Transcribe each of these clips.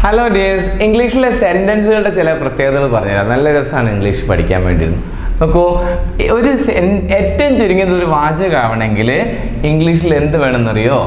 Hello dears ഇംഗ്ലീഷിലെ സെന്റൻസുകളുടെ ചില പ്രത്യേകതകൾ പറഞ്ഞുതരാം. നല്ല രസമാണ് ഇംഗ്ലീഷ് പഠിക്കാൻ വേണ്ടിയിരുന്നു നോക്കൂ ഒരു ഏറ്റവും ചുരുങ്ങിയത് ഒരു വാചകമാവണമെങ്കിൽ ഇംഗ്ലീഷിൽ എന്ത് വേണമെന്നറിയോ?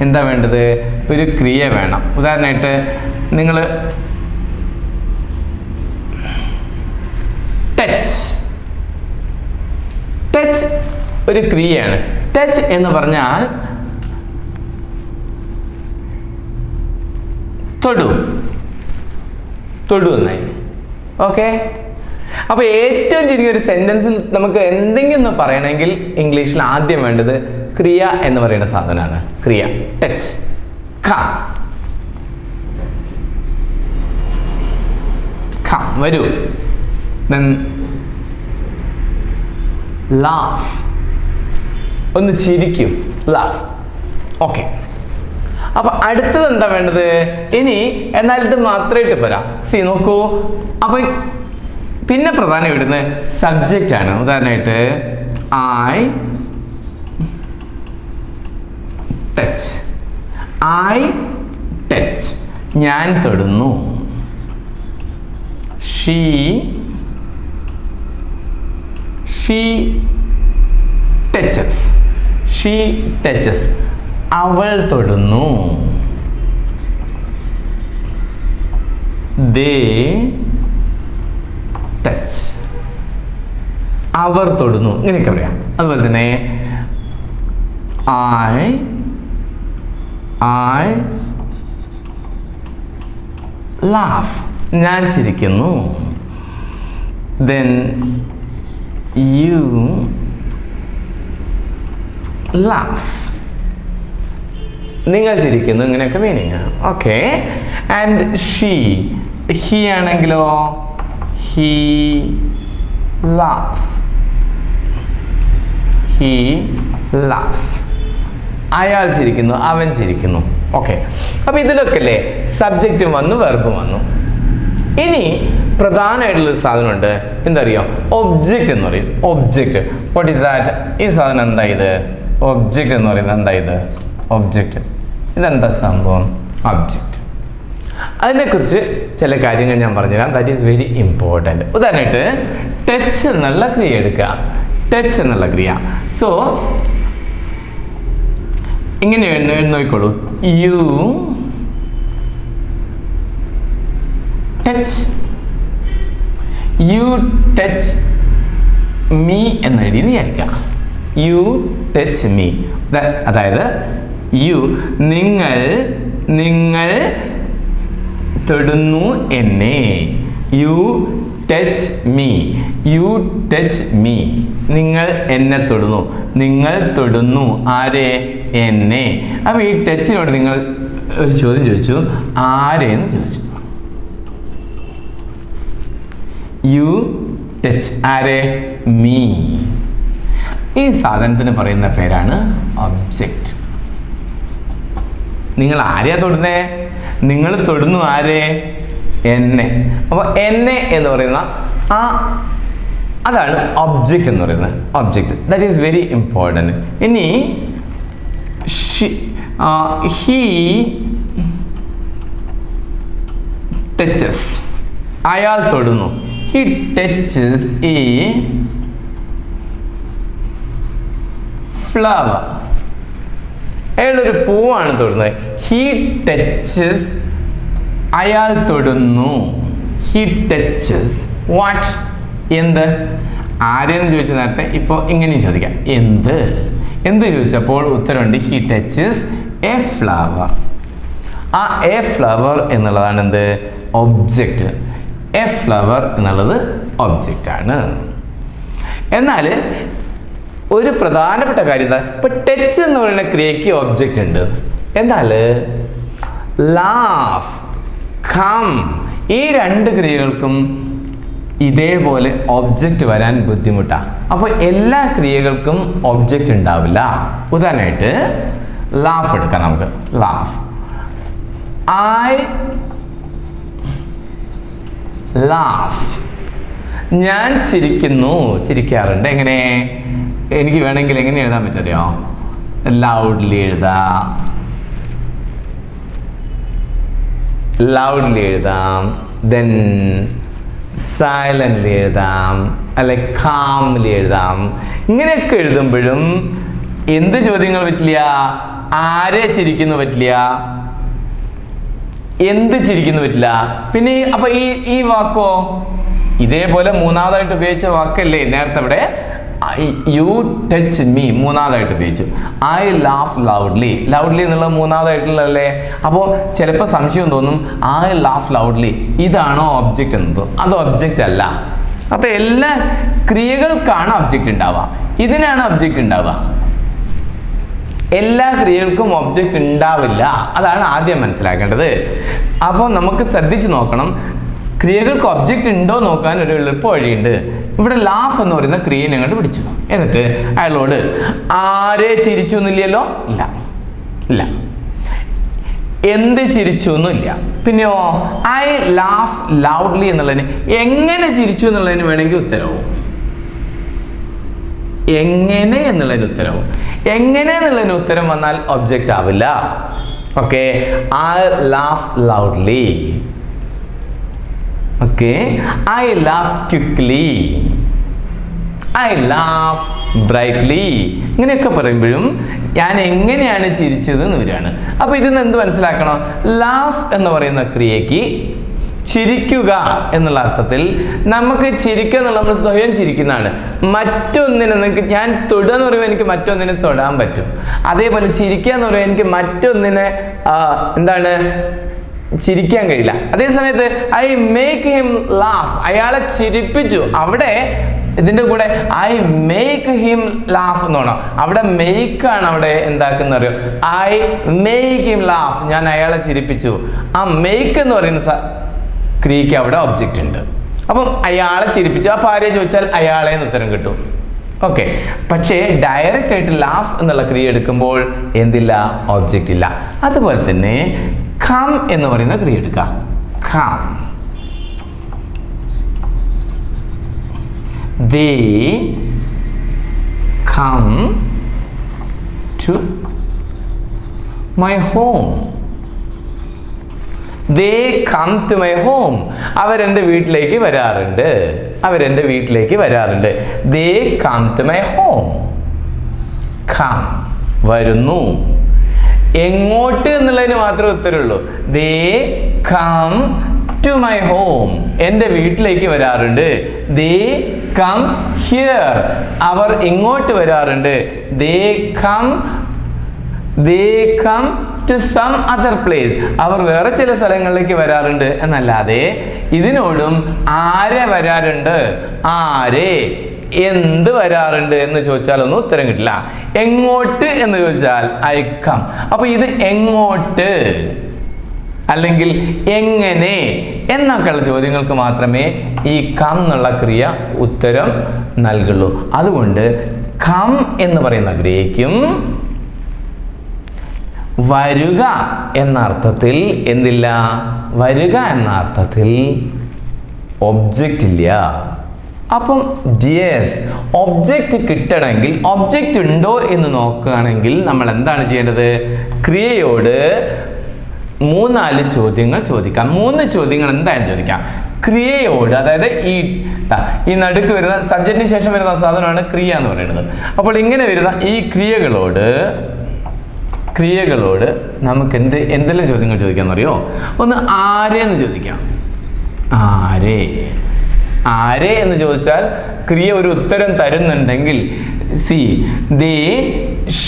എന്താ വേണ്ടത്? ഒരു ക്രിയ വേണം. ഉദാഹരണമായിട്ട് നിങ്ങൾ ടച്ച് ടച്ച് ഒരു ക്രിയയാണ്. ടച്ച് എന്ന് പറഞ്ഞാൽ തൊടു. തൊടു എന്നായി ഓക്കെ അപ്പോൾ ഏറ്റവും ചുരുങ്ങിയ ഒരു സെന്റൻസിൽ നമുക്ക് എന്തെങ്കിലും ഒന്ന് പറയണമെങ്കിൽ ഇംഗ്ലീഷിൽ ആദ്യം വേണ്ടത് ക്രിയ എന്ന് പറയുന്ന സാധനമാണ്. ക്രിയ. ടച്ച് ഖ. ഖ. വരൂ. ലാഫ് ഒന്ന് ചിരിക്കും. ലാഫ് ഓക്കെ അപ്പൊ അടുത്തത് എന്താ വേണ്ടത്? ഇനി എന്നാൽ ഇത് മാത്രമായിട്ട് പോരാ. സി നോക്കൂ. അപ്പൊ പിന്നെ പ്രധാനം ഇവിടുന്ന് സബ്ജക്റ്റ് ആണ്. ഉദാഹരണമായിട്ട് ഐ ടച്ച് ഐ ടച്ച് ഞാൻ തൊടുന്നു. She she touches she touches അവൾ തൊടുന്നു. അവർ തൊടുന്നു. ഇങ്ങനെയൊക്കെ പറയാം. അതുപോലെ തന്നെ ഐ ഐ ലാഫ് ഞാൻ ചിരിക്കുന്നു. ദെൻ യു ലാഫ് നിങ്ങൾ ചിരിക്കുന്നു. ഇങ്ങനെയൊക്കെ meaning okay and she he ആണെങ്കിലോ? ഹി ലാസ് ഹി ലാസ് അയാൾ ചിരിക്കുന്നു അവൻ ചിരിക്കുന്നു. ഓക്കെ അപ്പൊ ഇതിലൊക്കെ അല്ലേ സബ്ജക്റ്റും വന്നു വെർബും വന്നു. ഇനി പ്രധാനമായിട്ടുള്ളൊരു സാധനമുണ്ട്. എന്തറിയോ? ഒബ്ജക്റ്റ് എന്ന് പറയും. ഒബ്ജക്റ്റ് വാട്ട് ഈസ് ദാറ്റ് ഈ സാധനം എന്താ ഇത്? ഒബ്ജക്റ്റ് എന്ന് പറയുന്നത് എന്താ ഇത്? ഒബ്ജക്റ്റ് ഇതെന്താ സംഭവം? ഒബ്ജക്റ്റ് അതിനെക്കുറിച്ച് ചില കാര്യങ്ങൾ ഞാൻ പറഞ്ഞുതരാം. ദാറ്റ് ഈസ് വെരി ഇമ്പോർട്ടന്റ് ഉദാഹരണമായിട്ട് ടച്ച് എന്നുള്ള ക്രിയ എടുക്കുക. ടച്ച് എന്നുള്ള ക്രിയ. സോ ഇങ്ങനെ നോക്കിക്കോളൂ you touch you touch me എന്നെഴുതി വിചാരിക്കുക. യു ടച്ച് മീ അതായത് യു നിങ്ങൾ നിങ്ങൾ തൊടുന്നു എന്നെ. You touch me. You touch me. നിങ്ങൾ എന്നെ തൊടുന്നു. നിങ്ങൾ തൊടുന്നു ആരെ? എന്നെ. അപ്പോൾ ഈ ടച്ചിനോട് നിങ്ങൾ ഒരു ചോദ്യം ചോദിച്ചു. ആരെന്ന് ചോദിച്ചു. യു ടച്ച് ആരെ? മീ. ഈ സാധനത്തിന് പറയുന്ന പേരാണ് ഒബ്ജക്റ്റ്. നിങ്ങൾ ആരെയാ തൊടുന്നേ? നിങ്ങൾ തൊടുന്നു ആരെ? എന്നെ. അപ്പോൾ എന്നെ എന്ന് പറയുന്ന ആ അതാണ് ഒബ്ജക്റ്റ് എന്ന് പറയുന്നത് object that is very important ഇനി ഹീ ടച്ചസ് അയാൾ തൊടുന്നു. ഹി ടച്ചസ് ഈ ഫ്ലവർ അയാളൊരു പൂവാണ് തൊടുന്നത്. ഹി ടച്ചസ് അയാൾ തൊടുന്നു. ഹി ടച്ചസ് വാട്ട് എന്ത്? ആരെന്ന് ചോദിച്ച നേരത്തെ? ഇപ്പോൾ ഇങ്ങനെയും ചോദിക്കാം. എന്ത്? എന്ത് ചോദിച്ചപ്പോൾ ഉത്തരമുണ്ട് ഹി ടച്ചസ് എ ഫ്ലവർ ആ എ ഫ്ലവർ എന്നുള്ളതാണ് എന്ത്? ഒബ്ജക്റ്റ് എ ഫ്ലവർ എന്നുള്ളത് ഒബ്ജക്റ്റാണ് എന്നാൽ ഒരു പ്രധാനപ്പെട്ട കാര്യം എന്താ? ഇപ്പൊ ടച്ച് എന്ന് പറയുന്ന ക്രിയയ്ക്ക് ഒബ്ജക്റ്റ് ഉണ്ട്. എന്നാൽ ലാഫ് കം ഈ രണ്ട് ക്രിയകൾക്കും ഇതേപോലെ ഒബ്ജക്റ്റ് വരാൻ ബുദ്ധിമുട്ടാണ് അപ്പോൾ എല്ലാ ക്രിയകൾക്കും ഒബ്ജക്റ്റ് ഉണ്ടാവില്ല. ഉദാഹരണമായിട്ട് ലാഫ് എടുക്കാം നമുക്ക്. ലാഫ് ഐ ലാഫ് ഞാൻ ചിരിക്കുന്നു. ചിരിക്കാറുണ്ട്. എങ്ങനെ? എനിക്ക് വേണമെങ്കിൽ എങ്ങനെ എഴുതാൻ പറ്ററിയോ ലൗഡ്ലി എഴുതാം. ലൗഡ്ലി എഴുതാം. ദെൻ സൈലന്റ്ലി എഴുതാം. അല്ലെ കാംലി എഴുതാം. ഇങ്ങനെയൊക്കെ എഴുതുമ്പോഴും എന്ത് ചോദ്യങ്ങൾ പറ്റില്ല? ആരെ ചിരിക്കുന്നു പറ്റില്ല? എന്ത് ചിരിക്കുന്നു പറ്റില്ല? പിന്നെ അപ്പൊ ഈ ഈ വാക്കോ? ഇതേപോലെ മൂന്നാമതായിട്ട് ഉപയോഗിച്ച വാക്കല്ലേ നേരത്തെ ഇവിടെ? യു ടച്ച് മീ മൂന്നാമതായിട്ട് ഉപയോഗിച്ചു. ഐ ലാഫ് ലൗഡ്ലി ലൗഡ്ലി എന്നുള്ളത് മൂന്നാമതായിട്ടുള്ളതല്ലേ? അപ്പോൾ ചിലപ്പോൾ സംശയം തോന്നും ഐ ലാഫ് ലൗഡ്ലി ഇതാണോ ഒബ്ജക്റ്റ് തോന്നും. അത് ഒബ്ജക്റ്റ് അല്ല. അപ്പൊ എല്ലാ ക്രിയകൾക്കാണ് ഒബ്ജക്റ്റ് ഉണ്ടാവുക. ഇതിനാണ് ഒബ്ജക്റ്റ് ഉണ്ടാവുക. എല്ലാ ക്രിയകൾക്കും ഒബ്ജക്റ്റ് ഉണ്ടാവില്ല. അതാണ് ആദ്യം മനസ്സിലാക്കേണ്ടത്. അപ്പോൾ നമുക്ക് ശ്രദ്ധിച്ച് നോക്കണം. ക്രിയകൾക്ക് ഒബ്ജക്റ്റ് ഉണ്ടോ നോക്കാൻ ഒരു എളുപ്പ വഴിയുണ്ട് ഇവിടെ ലാഫ് എന്ന് പറയുന്ന ക്രിയനെ അങ്ങോട്ട് പിടിച്ചു. എന്നിട്ട് അയാളോട് ആരെ ചിരിച്ചു എന്നില്ലല്ലോ? ഇല്ല. ഇല്ല. എന്ത് ചിരിച്ചു ഒന്നുമില്ല പിന്നെയോ? ഐ ലാഫ് ലൗഡ്ലി എന്നുള്ളതിന് എങ്ങനെ ചിരിച്ചു എന്നുള്ളതിന് വേണമെങ്കിൽ ഉത്തരവും. എങ്ങനെ എന്നുള്ളതിന് ഉത്തരവും. എങ്ങനെ എന്നുള്ളതിന് ഉത്തരം വന്നാൽ ഒബ്ജക്റ്റ് ആവില്ല. Okay I laugh loudly okay I laugh quickly I laugh brightly ഇങ്ങനെയൊക്കെ പറയുമ്പോഴും ഞാൻ എങ്ങനെയാണ് ചിരിച്ചത് എന്ന് വരികയാണ്. അപ്പോൾ ഇതിൽ നിന്ന് എന്ത് മനസ്സിലാക്കണം? ലാഫ് എന്ന് പറയുന്ന ക്രിയയ്ക്ക് ചിരിക്കുക എന്നുള്ള അർത്ഥത്തിൽ നമുക്ക് ചിരിക്കുക എന്നുള്ള നമ്മൾ സ്വയം ചിരിക്കുന്നതാണ്. മറ്റൊന്നിനെ നിങ്ങൾക്ക് ഞാൻ തൊടുക എന്ന് പറയുമ്പോൾ എനിക്ക് മറ്റൊന്നിനെ തൊടാൻ പറ്റും. അതേപോലെ ചിരിക്കുക എന്ന് പറയുമ്പോൾ എനിക്ക് മറ്റൊന്നിനെ എന്താണ്? ചിരിക്കാൻ കഴിയില്ല. അതേ സമയത്ത് ഐ മേക്ക് ഹിം ലാഫ് അയാളെ ചിരിപ്പിച്ചു. അവിടെ ഇതിന്റെ കൂടെ ഐ മേക്ക് ഹിം ലാഫ് എന്ന് പറഞ്ഞു അവിടെ ആണ് അവിടെ എന്താക്കുന്ന അറിയോ? ഐ മേക്ക് ഹിം ലാഫ് ഞാൻ അയാളെ ചിരിപ്പിച്ചു. ആ മേക്ക് എന്ന് പറയുന്ന ക്രീക്ക് അവിടെ ഒബ്ജക്റ്റ് ഉണ്ട്. അപ്പം അയാളെ ചിരിപ്പിച്ചു. ആ ഭാര്യ ചോദിച്ചാൽ അയാളെ എന്ന് ഉത്തരം കിട്ടും. ഓക്കെ പക്ഷേ ഡയറക്റ്റ് ആയിട്ട് ലാഫ് എന്നുള്ള ക്രിയ എടുക്കുമ്പോൾ എന്തില്ല? ഒബ്ജക്റ്റ് ഇല്ല. അതുപോലെ തന്നെ കം എന്ന് പറയുന്ന ക്രിയ എടുക്കാം. Come they come to my home. They come to my home. അവരെന്റെ വീട്ടിലേക്ക് വരാറുണ്ട്. അവരെന്റെ വീട്ടിലേക്ക് വരാറുണ്ട്. They come to my home. Come വരുന്നു. എങ്ങോട്ട് എന്നുള്ളതിന് മാത്രമേ ഉത്തരവുള്ളൂ. They come to my home. എന്റെ വീട്ടിലേക്ക് വരാറുണ്ട്. They come here. അവർ ഇങ്ങോട്ട് വരാറുണ്ട്. They come they come to some other place. അവർ വേറെ ചില സ്ഥലങ്ങളിലേക്ക് വരാറുണ്ട് എന്നല്ലാതെ ഇതിനോടും ആരെ വരാറുണ്ട്? ആരെ? എന്ത് വരാറുണ്ട് എന്ന് ചോദിച്ചാൽ ഒന്നും ഉത്തരം കിട്ടില്ല. എങ്ങോട്ട് എന്ന് ചോദിച്ചാൽ അയക്കാം അപ്പൊ ഇത് എങ്ങോട്ട്? അല്ലെങ്കിൽ എങ്ങനെ? എന്നൊക്കെയുള്ള ചോദ്യങ്ങൾക്ക് മാത്രമേ ഈ കം എന്നുള്ള ക്രിയ ഉത്തരം നൽകുള്ളൂ. അതുകൊണ്ട് കം എന്ന് പറയുന്ന ക്രിയയ്ക്കും വരുക എന്ന അർത്ഥത്തിൽ എന്തില്ല? വരുക എന്ന അർത്ഥത്തിൽ ഒബ്ജക്റ്റ് ഇല്ല. അപ്പം ഡിയസ് ഒബ്ജക്റ്റ് കിട്ടണമെങ്കിൽ ഒബ്ജക്റ്റ് ഉണ്ടോ എന്ന് നോക്കുകയാണെങ്കിൽ നമ്മൾ എന്താണ് ചെയ്യേണ്ടത്? ക്രിയയോട് മൂന്നാൽ ചോദ്യങ്ങൾ ചോദിക്കാം. മൂന്ന് ചോദ്യങ്ങൾ എന്തായാലും ചോദിക്കാം. ക്രിയയോട് അതായത് ഈ ഈ നടുക്ക് വരുന്ന സബ്ജക്റ്റിന് ശേഷം വരുന്ന സാധനമാണ് ക്രിയ എന്ന് പറയുന്നത്. അപ്പോൾ ഇങ്ങനെ വരുന്ന ഈ ക്രിയകളോട് ക്രിയകളോട് നമുക്ക് എന്ത് എന്തെല്ലാം ചോദ്യങ്ങൾ ചോദിക്കാമെന്ന് അറിയോ ഒന്ന് ആരെന്ന് ചോദിക്കാം. ആരെ? ആരെ എന്ന് ചോദിച്ചാൽ ക്രിയ ഒരു ഉത്തരം തരുന്നുണ്ടെങ്കിൽ സി ദേ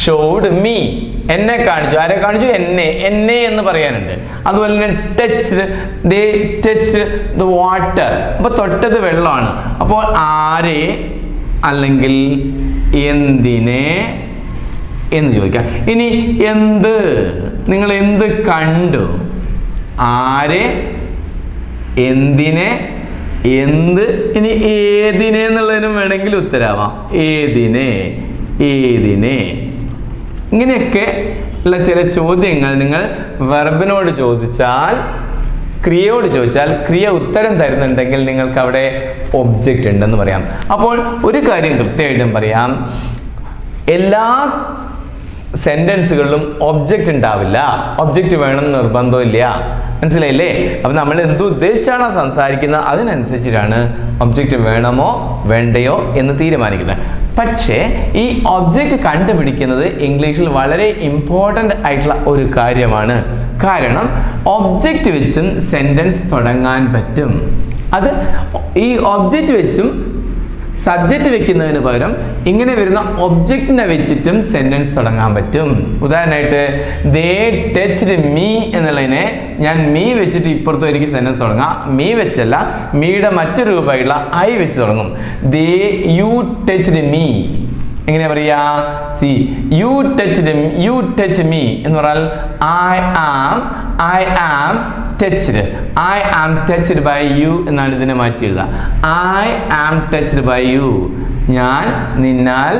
ഷോഡ് മീ എന്നെ കാണിച്ചു. ആരെ കാണിച്ചു? എന്നെ. എന്നെ എന്ന് പറയാനുണ്ട്. അതുപോലെ തന്നെ touch they touch the water അപ്പോൾ തൊട്ടത് വെള്ളമാണ്. അപ്പോൾ ആരെ അല്ലെങ്കിൽ എന്തിനെ എന്ന് ചോദിക്കാം. ഇനി എന്ത്? നിങ്ങൾ എന്ത് കണ്ടു? ആരെ? എന്തിനെ? എന്ത്? ഇനി ഏതിനെ എന്നുള്ളതിനും വേണമെങ്കിൽ ഉത്തരാവാം. ഏതിനെ? ഏതിനെ? ഇങ്ങനെയൊക്കെ ഉള്ള ചില ചോദ്യങ്ങൾ നിങ്ങൾ വെർബിനോട് ചോദിച്ചാൽ ക്രിയയോട് ചോദിച്ചാൽ ക്രിയ ഉത്തരം തരുന്നുണ്ടെങ്കിൽ നിങ്ങൾക്ക് അവിടെ ഒബ്ജക്റ്റ് ഉണ്ടെന്ന് പറയാം. അപ്പോൾ ഒരു കാര്യം കൃത്യമായിട്ടും പറയാം. എല്ലാ സെന്റൻസുകളിലും ഒബ്ജക്റ്റ് ഉണ്ടാവില്ല. ഒബ്ജക്റ്റ് വേണം നിർബന്ധമില്ല മനസ്സിലായില്ലേ? അപ്പം നമ്മൾ എന്ത് ഉദ്ദേശിച്ചാണോ സംസാരിക്കുന്നത് അതിനനുസരിച്ചിട്ടാണ് ഒബ്ജക്റ്റ് വേണമോ വേണ്ടയോ എന്ന് തീരുമാനിക്കുന്നത്. പക്ഷേ ഈ ഒബ്ജക്റ്റ് കണ്ടുപിടിക്കുന്നത് ഇംഗ്ലീഷിൽ വളരെ ഇമ്പോർട്ടന്റ് ആയിട്ടുള്ള ഒരു കാര്യമാണ്. കാരണം ഒബ്ജക്റ്റ് വെച്ചും സെന്റൻസ് തുടങ്ങാൻ പറ്റും. അത് ഈ ഒബ്ജക്റ്റ് വെച്ചും സബ്ജക്റ്റ് വെക്കുന്നതിന് പകരം ഇങ്ങനെ വരുന്ന ഒബ്ജക്റ്റിനെ വെച്ചിട്ടും സെന്റൻസ് തുടങ്ങാൻ പറ്റും. ഉദാഹരണമായിട്ട് ദേ ടച്ച്ഡ് മീ എന്നുള്ളതിനെ ഞാൻ മീ വെച്ചിട്ട് ഇപ്പുറത്തും എനിക്ക് സെന്റൻസ് തുടങ്ങാം. മീ വെച്ചല്ല മീയുടെ മറ്റൊരു രൂപമായിട്ടുള്ള ഐ വെച്ച് തുടങ്ങും. ദേ യു ടച്ച്ഡ് മീ എങ്ങനെയാ പറയാ see you touch you touch me എന്ന് പറഞ്ഞാൽ I am I am touched I am touched by you എന്നാണ് ഇതിനെ മാറ്റി എഴുതുക I am touched by you ഞാൻ നിന്നാൽ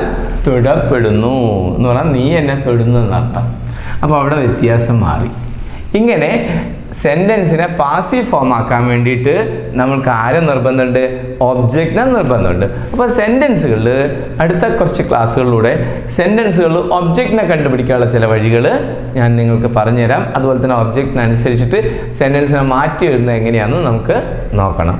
തൊടപ്പെടുന്നു എന്ന് പറഞ്ഞാൽ നീ എന്നെ തൊടുന്നു എന്നർത്ഥം. അപ്പോൾ അവിടെ വ്യത്യാസം മാറി. ഇങ്ങനെ സെന്റൻസിനെ പാസീവ് ഫോം ആക്കാൻ വേണ്ടിയിട്ട് നമ്മൾക്ക് ആരും നിർബന്ധമുണ്ട്? ഒബ്ജക്റ്റിനെ നിർബന്ധമുണ്ട്. അപ്പോൾ സെന്റൻസുകളിൽ അടുത്ത കുറച്ച് ക്ലാസ്സുകളിലൂടെ സെന്റൻസുകളിൽ ഒബ്ജക്റ്റിനെ കണ്ടുപിടിക്കാനുള്ള ചില വഴികൾ ഞാൻ നിങ്ങൾക്ക് പറഞ്ഞുതരാം. അതുപോലെ തന്നെ ഒബ്ജക്റ്റിനനുസരിച്ചിട്ട് സെന്റൻസിനെ മാറ്റി എഴുതുന്നത് എങ്ങനെയാണെന്ന് നമുക്ക് നോക്കണം.